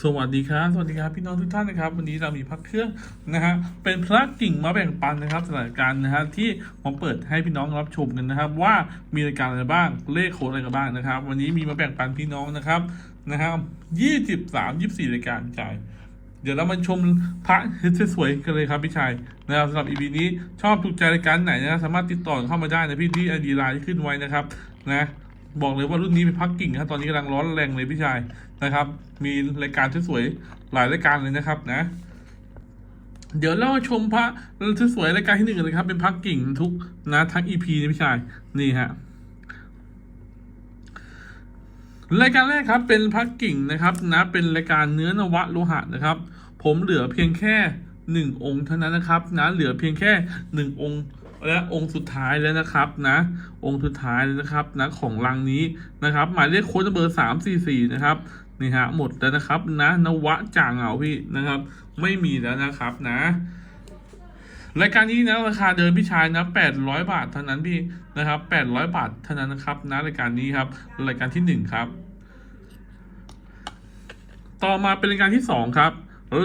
สวัสดีครับ สวัสดีครับพี่น้องทุกท่านนะครับ วันนี้เรามีพักเครื่องนะฮะเป็นพระกิ่งมาแบ่งปันนะครับสถานการณ์นะฮะที่ผมเปิดให้พี่น้องรับชมกันนะครับ ว่ามีรายการอะไรบ้างเลขโค้ดอะไรกันบ้างนะครับ วันนี้มีมาแบ่งปันพี่น้องนะครับนะครับยี่สิบสามยี่สิบสี่รายการจ่ายเดี๋ยวเรามาชมพระสวยๆกันเลยครับพี่ชายนะครับสำหรับ EP นี้ชอบถูกใจรายการไหนนะสามารถติดต่อเข้ามาได้นะพี่ที่ไอดีไลน์ที่ขึ้นไว้นะครับนะ บอกเลยว่ารุ่นนี้เป็นพักกิ่งครับตอนนี้กำลังร้อนแรงเลยพี่ชายนะครับ มีรายการสวยๆหลายรายการเลยนะครับนะ เดี๋ยวเราชมพระสวยๆรายการที่หนึ่งเลยครับ เป็นพักกิ่งทุกนะทั้ง EP นะพี่ชายนี่ฮะรายการแรกครับเป็นพักกิ่งนะครับนะเป็นรายการเนื้อนวะโลหะนะครับ ผมเหลือเพียงแค่หนึ่งองค์เท่านั้นนะครับนะเหลือเพียงแค่หนึ่งองค์ และองค์สุดท้ายแล้วนะครับนะองค์สุดท้ายแล้วนะครับนะของรังนี้นะครับ หมายเลขโค้ดเบอร์สามสี่สี่นะครับนี่ฮะหมดแล้วนะครับนะนวะจ่างเหงาพี่นะครับ ไม่มีแล้วนะครับนะรายการนี้นะราคาเดิมพี่ชายนะแปดร้อยบาทเท่านั้นพี่นะครับแปดร้อยบาทเท่านั้นนะครับนะรายการนี้ครับรายการที่หนึ่งครับ ต่อมาเป็นรายการที่สองครับ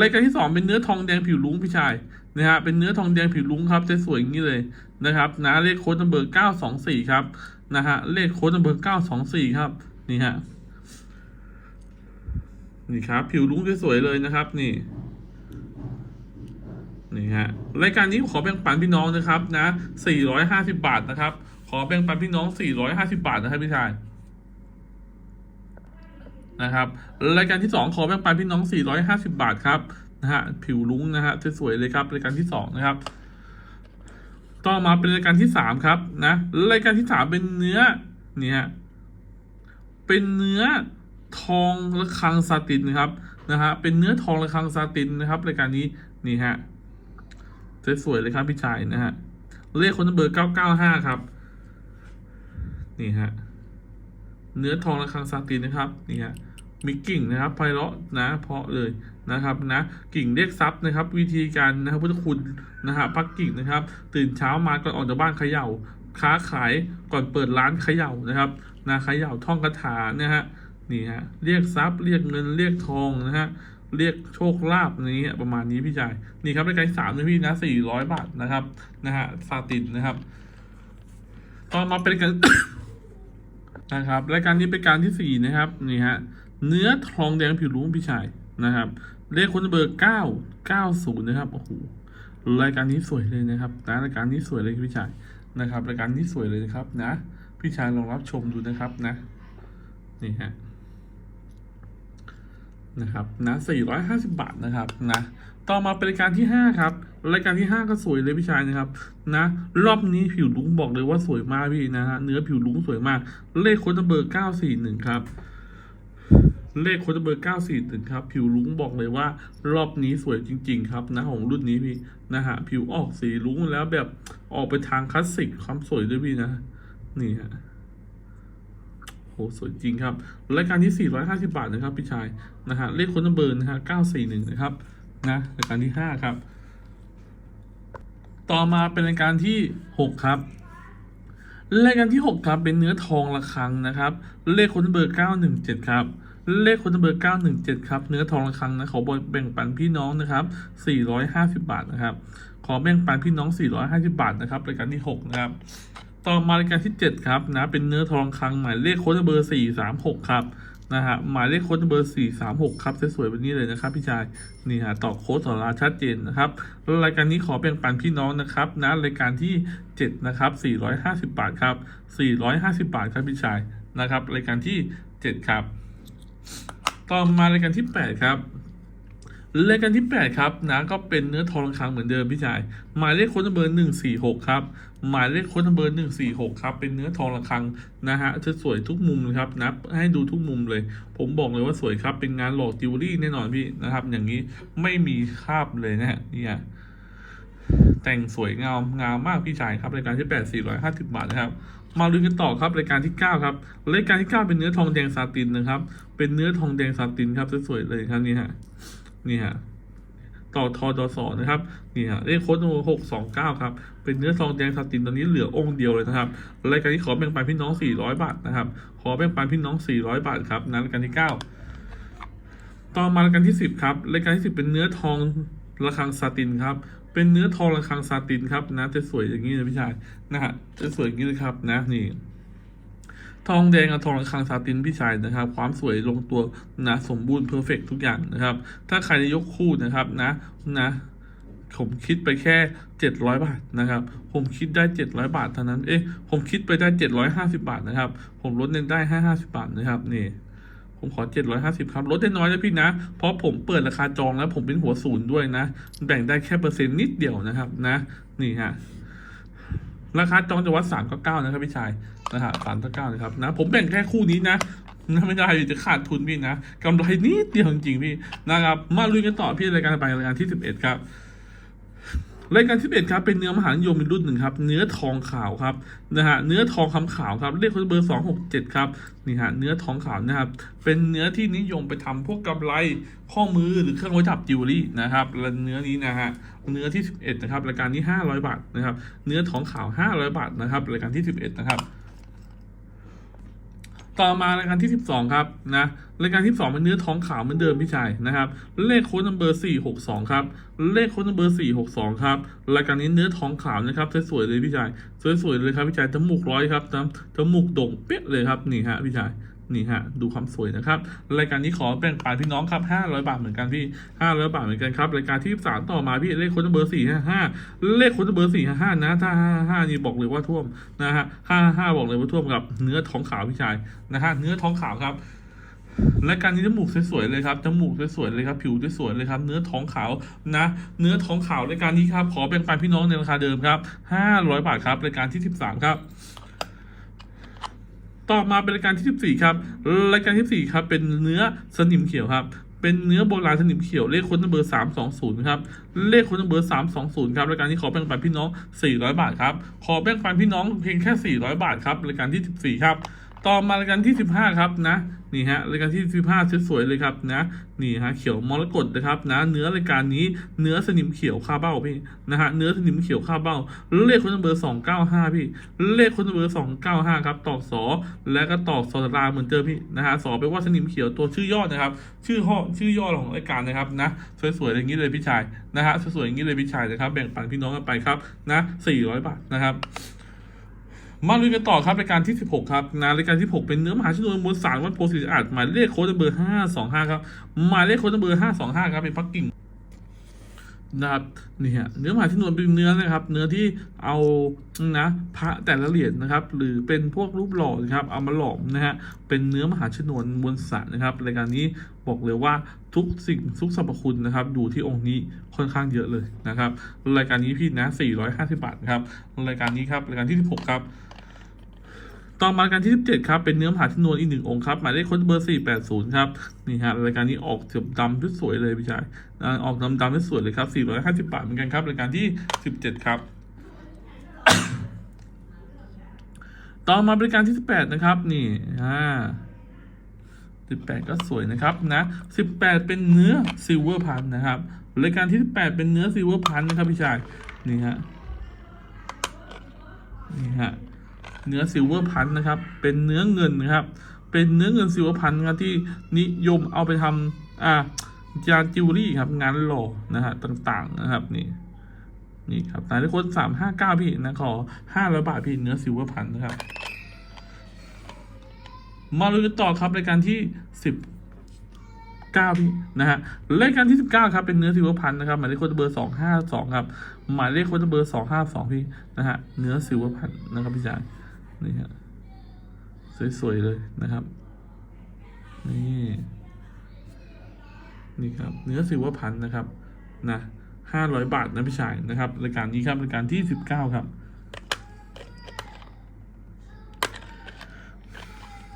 รายการที่สองเป็นเนื้อทองแดงผิวลุ้งพี่ชาย นะฮะเป็นเนื้อทองแดงผิวลุ้งครับจะสวยอย่างนี้เลยนะครับนะเลขโค้ดนัมเบอร์เก้าสองสี่ครับนะฮะเลขโค้ดนัมเบอร์เก้าสองสี่ครับนี่ฮะนี่ครับ ผิวลุ้งจะสวยเลยนะครับ นี่นี่ฮะรายการนี้ขอแบ่งปันพี่น้องนะครับ นะ450บาทนะครับ ขอแบ่งปันพี่น้อง450บาทนะครับพี่ชายนะครับรายการที่ 2 ขอแบ่งปันพี่น้อง 450 บาทครับ นะฮะผิวลุ้งนะฮะสวยๆเลยครับรายการที่2นะครับ ต่อมาเป็นรายการที่3ครับนะรายการที่3เป็นเนื้อเนี่ฮะเป็นเนื้อทองระฆังซาตินนะครับนะฮะเป็นเนื้อทองระฆังซาตินนะครับรายการนี้นี่ฮะสวยๆเลยครับพี่ชายนะฮะเลขคนเบอร์เก้าเก้าห้าครับ นี่ฮะเนื้อทองระฆังซาตินนะครับนี่ฮะมีกิ่งนะครับไพเราะนะเพาะเลย นะครับนะกิ่งเรียกทรัพย์นะครับ วิธีการนะครับพุทธคุณนะฮะพักกิ่งนะครับ ตื่นเช้ามาก่อนออกจากบ้านเขย่า ค้าขายก่อนเปิดร้านเขย่านะครับนะเขย่าท่องคาถาเนี่ยฮะนี่ฮะเรียกทรัพย์เรียกเงินเรียกทองนะฮะเรียกโชคลาภนี้ยประมาณนี้พี่ชายนี่ครับรายการสามนะพี่นะสี่ร้อยบาทนะครับนะฮะซาตินนะครับต่อมาเป็นการนะครับรายการนี้เป็นการที่สี่นะครับนี่ฮะเนื้อทองแดงผิวลุ้งพี่ชายนะครับ เลขคนเบอร์เก้าเก้าศูนย์นะครับ โอ้โห รายการนี้สวยเลยนะครับนะรายการนี้สวยเลยพี่ชายนะครับ รายการนี้สวยเลยนะครับนะ พี่ชายลองรับชมดูนะครับนะ นี่ฮะ นะครับนะ450บาทนะครับนะ ต่อมาเป็นรายการที่5ครับ รายการที่5ก็สวยเลยพี่ชายนะครับ นะ รอบนี้ผิวลุงบอกเลยว่าสวยมากพี่นะฮะ เนื้อผิวลุงสวยมาก เลขค้ดเบอร์941ครับ เลขโค้ดเบอร์ 941ครับ ผิวลุ้งบอกเลยว่า รอบนี้สวยจริง ๆ ครับนะของรุ่นนี้พี่นะฮะผิวออกสีลุ้งแล้วแบบออกไปทางคลาสสิกความสวยด้วยพี่นะ นี่ฮะโหสวยจริงครับ รายการที่ 450 บาทนะครับพี่ชายนะฮะเลขค้นเบอร์นะฮะ941 นะครับนะรายการที่ 5 ครับ ต่อมาเป็นรายการที่ 6 ครับรายการที่ 6 ครับเป็นเนื้อทองระฆังนะครับ เลขค้นเบอร์ 917 ครับ เลขค้นเบอร์917 ครับ เนื้อทองระฆังนะขอแบ่งปันพี่น้องนะครับ 450 บาทนะครับ ขอแบ่งปันพี่น้อง 450 บาทนะครับรายการที่ 6 นะครับ ต่อมารายการที่ 7 ครับนะ เป็นเนื้อทองคลังหมายเลขโค้ดเบอร์ 436 ครับนะฮะหมายเลขโค้ดเบอร์ 436 ครับสวยๆแบบนี้เลยนะครับ พี่ชายนี่ฮะต่อโค้ดต่อราชัดเจนนะครับรายการนี้ขอแบ่งปันพี่น้องนะครับนะรายการที่ 7 นะครับ 450 บาทครับ 450 บาทครับพี่ชายนะครับรายการที่ 7 ครับ ต่อมารายการที่ 8 ครับรายการที่ 8 ครับนะก็เป็นเนื้อทองคลังเหมือนเดิมพี่ชาย หมายเลขค้นเบอร์146 ครับ หมายเลขค้นเบอร์146 ครับ เป็นเนื้อทองระคังนะฮะจะสวยทุกมุมครับนะให้ดูทุกมุมเลย ผมบอกเลยว่าสวยครับเป็นงานหลอกจิวเวลรี่แน่นอนพี่นะครับ อย่างนี้ไม่มีคาบเลยนะฮะเนี่ย แต่งสวยงามงามมากพี่ชายครับรายการที่ 8 450 บาทนะครับ มาดูกันต่อครับรายการที่ 9 ครับรายการที่ 9 เป็นเนื้อทองแดงซาตินนะครับ เป็นเนื้อทองแดงซาตินครับสวยๆเลยครับนี่ฮะนี่ฮะต่อทอดอสอนะครับนี่ฮะเลขโค้ดหกสองเก้าครับ เป็นเนื้อทองแดงสตินตอนนี้เหลือองค์เดียวเลยนะครับรายการที่ขอแบ่งปันพี่น้องสี่ร้อยบาทนะครับขอแบ่งปันพี่น้องสี่ร้อยบาทครับนั้นรายการที่เก้าต่อมารายการที่สิบครับรายการที่สิบเป็นเนื้อทองระฆังซาตินครับ เป็นเนื้อทองระฆังซาตินครับนะจะสวยอย่างนี้เลยพี่ชายนะฮะจะสวยอย่างนี้เลยครับนะนี่ทองแดงกับทองระฆังซาตินพี่ชายนะครับ ความสวยลงตัวนะสมบูรณ์เพอร์เฟกทุกอย่างนะครับ ถ้าใครจะยกคู่นะครับนะนะผมคิดไปแค่เจ็ดร้อยบาทนะครับ ผมคิดได้เจ็ดร้อยบาทเท่านั้น เอ๊ะ ผมคิดไปได้เจ็ดร้อยห้าสิบาทนะครับ ผมลดเน้นได้ห้าห้าสิบาทนะครับนี่ ผมขอเจ็ดร้อยห้าสิบครับลดได้น้อยนะพี่นะ เพราะผมเปิดราคาจองแล้วผมเป็นหัวศูนย์ด้วยนะ แบ่งได้แค่เปอร์เซ็นต์นิดเดียวนะครับนะ นี่ฮะ ราคาจองจะวัดสามก้าเก้านะครับพี่ชายนะฮะสามก้าเก้านะครับนะ ผมแบ่งแค่คู่นี้นะนะไม่ได้จะขาดทุนพี่นะกำไรนิดเดียวจริงๆพี่นะครับ มาลุยกันต่อพี่รายการไปรายการที่สิบเอ็ดครับ รายการที่เอ็ดครับเป็นเนื้อมหานิยมเป็นรุ่นหนึ่งครับเนื้อทองขาวครับนะฮะเนื้อทองคำขาวครับเลขเบอร์สองหกเจ็ดครับนี่ฮะเนื้อทองขาวนะครับเป็นเนื้อที่นิยมไปทำพวกกำไรข้อมือหรือเครื่องไว้จับจิวเวลรี่นะครับและเนื้อนี้นะฮะเนื้อที่สิบเอ็ดนะครับรายการนี้ห้าร้อยบาทนะครับเนื้อทองขาวห้าร้อยบาทนะครับรายการที่สิบเอ็ดนะครับ ต่อมารายการที่ 12 ครับนะรายการที่ 2 เป็นเนื้อท้องขาวเหมือนเดิมพี่ชายนะครับเลขโค้ดนัมเบอร์462 ครับ เลขโค้ดนัมเบอร์462 ครับรายการนี้เนื้อท้องขาวนะครับสวยๆเลยพี่ชายสวยๆเลยครับพี่ชายจมูกร้อยครับจมูกโด่งเปี้ยเลยครับนี่ฮะพี่ชาย นี่ฮะดูความสวยนะครับ รายการนี้ขอแบ่งปันพี่น้องครับ 500 บาทเหมือนกันพี่ 500 บาทเหมือนกันครับ รายการที่3ต่อมาพี่เลขคนัมเบอร์ 455 เลขคนัมเบอร์ 455 นะ ถ้า 55 นี่บอกเลยว่าท่วมนะฮะ 55 บอกเลยว่าท่วมกับเนื้อท้องขาวพี่ชายนะฮะเนื้อท้องขาวครับและการนี้จมูกสวยๆเลยครับจมูกสวยๆเลยครับ ผิวสวยๆเลยครับ เนื้อท้องขาวนะ เนื้อท้องขาวรายการนี้ครับ ขอแบ่งปันพี่น้องในราคาเดิมครับ500 บาทครับรายการที่ 13 ครับ ต่อมาเป็นรายการที่ 14 ครับ รายการที่4ครับ เป็นเนื้อสนิมเขียวครับ เป็นเนื้อโบราณสนิมเขียว เลขค้นเบอร์ 320 ครับ เลขค้นเบอร์ 320 ครับ รายการนี้ขอแบ่งปันพี่น้อง 400 บาทครับ ขอแบ่งปันพี่น้องเพียงแค่ 400 บาทครับ รายการที่ 14 ครับ ต่อมารายการที่ 15 ครับนะนี่ฮะรายการที่ 15สวยๆเลยครับนะนี่ฮะเขียวมรกตนะครับนะเนื้อรายการนี้เนื้อสนิมเขียวคาเบ้าพี่นะฮะเนื้อสนิมเขียวคาเบ้า เลขคนเบอร์295 พี่ เลขคนเบอร์295 ครับตอกสอและก็ตอกสอตาเหมือนเดิมพี่นะฮะสอไปลว่าสนิมเขียวตัวชื่อย่อนะครับ ชื่อห่อชื่อย่อของรายการนะครับนะสวยๆอย่างนี้เลยพี่ชายนะฮะสวยๆอย่างนี้เลยพี่ชายนะครับแบ่งปันพี่น้องกันไปครับนะ400บาทนะครับ มาลุยกันต่อครับรายการที่ 16 ครับนะรายการที่ 6 เป็นเนื้อมหาชนวนมวลสารวัดโพสิอาจหมายเลขโค้ดเบอร์ 525 ครับหมายเลขโค้ดเบอร์ 525 ครับเป็นปักกิ่งนะครับนี่ฮะเนื้อมหาชนวนเป็นเนื้อนะครับ เนื้อที่เอานะพระแต่ละเหรียญนะครับ หรือเป็นพวกรูปหล่อนะครับ เอามาหลอมนะฮะเป็นเนื้อมหาชนวนมวลสารนะครับรายการนี้บอกเลยว่าทุกสิ่งทุกสรรพคุณนะครับอยู่ที่องค์นี้ค่อนข้างเยอะเลยนะครับ รายการนี้พี่นะ450 บาทนะครับรายการนี้ครับรายการที่ 16 ครับ ต่อมารายการที่ 17 ครับ เป็นเนื้อมหาชนวนอีกหนึ่งองค์ครับหมายเลขค้นเบอร์ 480 ครับ นี่ฮะรายการนี้ออกเสียบดำที่สวยเลยพี่ชายอออกดำดำที่สวยเลยครับ 450 บาทเหมือนกันครับรายการที่ 17 ครับต่อมาบริการที่ 18 นะครับ นี่อ่า18 ก็สวยนะครับนะ18 เป็นเนื้อซิลเวอร์พันนะครับรายการที่ 18 เป็นเนื้อซิลเวอร์พันนะครับพี่ชาย นี่ฮะ นี่ฮะ เนื้อซิลเวอร์พันนะครับ เป็นเนื้อเงินนะครับ เป็นเนื้อเงินซิลเวอร์พันครับที่นิยมเอาไปทำอ่ายานจิวเวลรี่ครับงานหล่อนะฮะต่างๆนะครับนี่นี่ครับนายทุกคนสามห้าเก้าพี่นะขอห้าร้อยบาทพี่เนื้อซิลเวอร์พันนะครับ มาลุยกันต่อครับรายการที่สิบเก้าพี่นะฮะรายการที่สิบเก้าครับเป็นเนื้อซิลเวอร์พันนะครับหมายเลขโค้ดเบอร์สองห้าสองครับหมายเลขโค้ดเบอร์สองห้าสองพี่นะฮะเนื้อซิลเวอร์พันนะครับพี่จาย นี่ฮะสวยๆเลยนะครับ นี่นี่ครับเนื้อซิวพันนะครับนะห้าร้อยบาทนะพี่ชายนะครับรายการนี้ครับรายการที่สิบเก้าครับ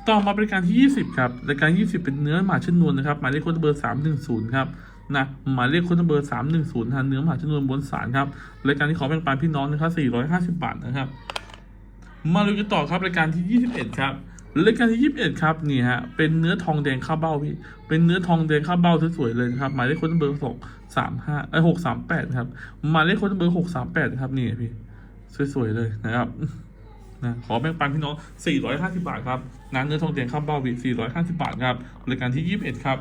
ต่อมาเป็นรายการที่ 20 ครับรายการ 20 เป็นเนื้อหมาชนวนนะครับหมายเลขโค้ดเบอร์ 310 ครับนะหมายเลขโค้ดเบอร์ 310นะเนื้อหมาชนวนบนสารครับรายการที่ขอแบ่งปันพี่น้องนะครับ450 บาทนะครับ มาดูกันต่อครับรายการที่ 21 ครับรายการที่ 21 ครับนี่ฮะเป็นเนื้อทองแดงข้าวเบ้าพี่เป็นเนื้อทองแดงข้าวเบ้าสวยๆเลยครับหมายเลขค้ดเบอร์สองสามห้าไอหกสามแปดครับหมายเลขค้ดเบอร์หกสามแปดครับนี่พี่สวยๆเลยนะครับนะขอแบ่งปันพี่น้อง 450 บาทครับน้ำเนื้อทองแดงข้าวเบ้าวี450 บาทครับรายการที่ 21 ครับ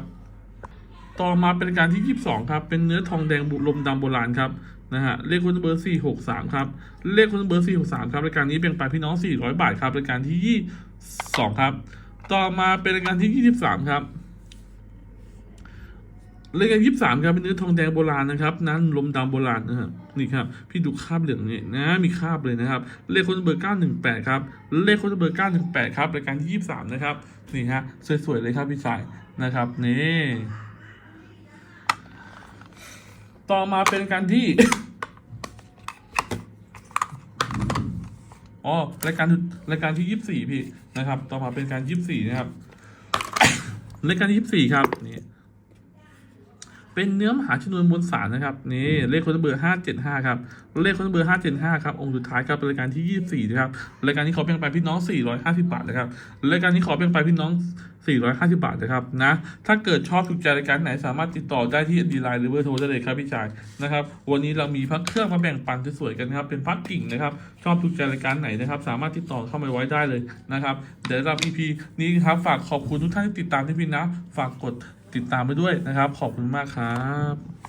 ต่อมาเป็นรายการที่ 22 ครับ เป็นเนื้อทองแดงบุลมดำโบราณครับ นะฮะเลขคนเบอร์ 463 ครับ เลขคนเบอร์ 463 ครับรายการนี้เป็นไปพี่น้อง 400 บาทครับรายการที่ 22 ครับ ต่อมาเป็นรายการที่ 23 ครับรายการยี่สามครับเป็นเนื้อทองแดงโบราณนะครับนั้นลมดำโบราณนะครับนี่ครับพี่ดูคาบเหลืองนี่นะมีคาบเลยนะครับ เลขคนเบอร์เก้าหนึ่งแปดครับเลขคนเบอร์เก้าหนึ่งแปดครับรายการที่ยี่สามนะครับนี่ฮะสวยๆเลยครับพี่ชายนะครับนี่ ต่อมาเป็นการที่อ๋อรายการรายการที่ยี่สิบสี่พี่นะครับ ต่อมาเป็นการยี่สิบสี่นะครับรายการที่ยี่สิบสี่ครับนี่ เป็นเนื้อมหาชนวนมวลสารนะครับนี่เลขคนเบอร์ห้าเจ็ดห้าครับเลขคนเบอร์ห้าเจ็ดห้าครับองค์สุดท้ายครับรายการที่ยี่สิบสี่นะครับรายการนี้ขอเพียงไปพี่น้องสี่ร้อยห้าสิบาทนะครับรายการนี้ขอเพียงไปพี่น้องสี่ร้อยห้าสิบาทนะครับนะถ้าเกิดชอบถูกใจรายการไหนสามารถติดต่อได้ที่ดีไลน์หรือเบอร์โทรได้เลยครับพี่ชายนะครับวันนี้เรามีพักเครื่องมาแบ่งปันสวยๆกันนะครับเป็นพักกิ่งนะครับชอบถูกใจรายการไหนนะครับ สามารถติดต่อเข้ามาไว้ได้เลยนะครับเดี๋ยวเรา EP นี้ครับฝากขอบคุณทุกท่านที่ติดตามที่พี่นะ ฝากกด ติดตามไปด้วยนะครับ ขอบคุณมากครับ